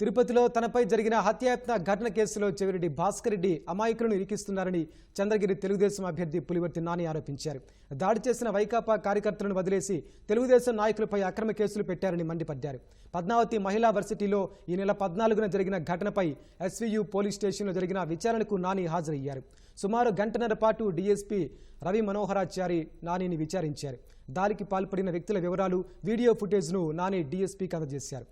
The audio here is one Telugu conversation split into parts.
తిరుపతిలో తనపై జరిగిన హత్యాయత్న ఘటన కేసులో చెవిరెడ్డి భాస్కర్ రెడ్డి అమాయకులను ఇరికిస్తున్నారని చంద్రగిరి తెలుగుదేశం అభ్యర్థి పులివర్తి నాని ఆరోపించారు. దాడి చేసిన వైకాపా కార్యకర్తలను వదిలేసి తెలుగుదేశం నాయకులపై అక్రమ కేసులు పెట్టారని మండిపడ్డారు. పద్మావతి మహిళా వర్సిటీలో ఈ నెల పద్నాలుగున జరిగిన ఘటనపై ఎస్వీయు పోలీస్ స్టేషన్లో జరిగిన విచారణకు నాని హాజరయ్యారు. సుమారు గంటన్నర పాటు డీఎస్పీ రవి మనోహరాచారి నానిని విచారించారు. దాడికి పాల్పడిన వ్యక్తుల వివరాలు వీడియో ఫుటేజ్ను నాని డీఎస్పీకి అందజేశారు.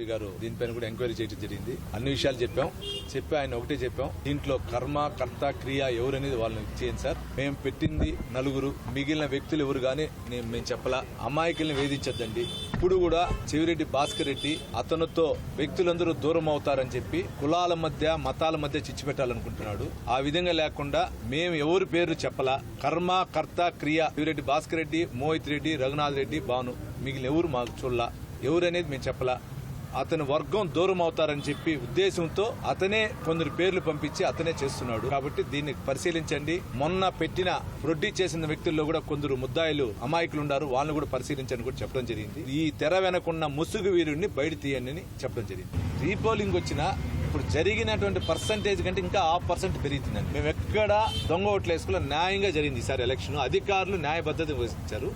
ఎస్పీ గారు దీనిపైన కూడా ఎంక్వైరీ చేయడం జరిగింది. అన్ని విషయాలు చెప్పాం. చెప్పి ఆయన ఒకటే చెప్పాం. దీంట్లో కర్మ కర్త క్రియ ఎవరనేది వాళ్ళని చేయండి సార్. మేము పెట్టింది నలుగురు. మిగిలిన వ్యక్తులు ఎవరు కానీ నేను మేము చెప్పలా. అమాయకుల్ని వేధించద్దండి. ఇప్పుడు కూడా చెవిరెడ్డి భాస్కర్ రెడ్డి అతనితో వ్యక్తులందరూ దూరం అవుతారని చెప్పి కులాల మధ్య మతాల మధ్య చిచ్చు పెట్టాలనుకుంటున్నాడు. ఆ విధంగా లేకుండా మేము ఎవరి పేరు చెప్పలా. కర్మ కర్త క్రియ చెవిరెడ్డి భాస్కర్ రెడ్డి మోహిత్ రెడ్డి రఘునాథ్ రెడ్డి భాను మిగిలిన ఎవరు మాకు చూడలా. ఎవరనేది మేము చెప్పలా. అతని వర్గం దూరం అవుతారని చెప్పి ఉద్దేశంతో అతనే కొందరు పేర్లు పంపించి అతనే చేస్తున్నాడు. కాబట్టి దీన్ని పరిశీలించండి. మొన్న పెట్టిన ప్రొడ్యూస్ చేసిన వ్యక్తుల్లో కూడా కొందరు ముద్దాయిలు అమాయకులు ఉన్నారు వాళ్ళని కూడా పరిశీలించని కూడా చెప్పడం జరిగింది. ఈ తెర వెనకున్న ముసుగు వీరుడిని బయట తీయండి చెప్పడం జరిగింది. రీపోలింగ్ వచ్చిన ఇప్పుడు జరిగినటువంటి పర్సంటేజ్ కంటే ఇంకా హాఫ్ పర్సెంట్ పెరుగుతుందండి. మేము ఎక్కడ దొంగ ఓట్లు వేసుకున్న న్యాయంగా జరిగింది ఈసారి ఎలక్షన్ అధికారులు వహించారు.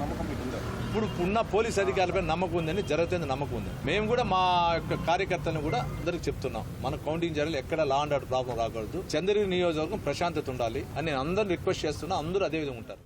నమ్మకం మీకు ఉందా? ఇప్పుడు ఉన్న పోలీస్ అధికారులపై నమ్మకం ఉందని జరుగుతుంది నమ్మకం ఉంది. మేము కూడా మా యొక్క కార్యకర్తలను కూడా అందరికి చెప్తున్నాం. మన కౌంటింగ్ జరగాలి ఎక్కడ లా అండ్ ఆర్డర్ ప్రాబ్లం రాకూడదు. చంద్రగిరి నియోజకవర్గం ప్రశాంతత ఉండాలి అని నేను అందరూ రిక్వెస్ట్ చేస్తున్నా అందరూ అదే విధంగా ఉంటారు.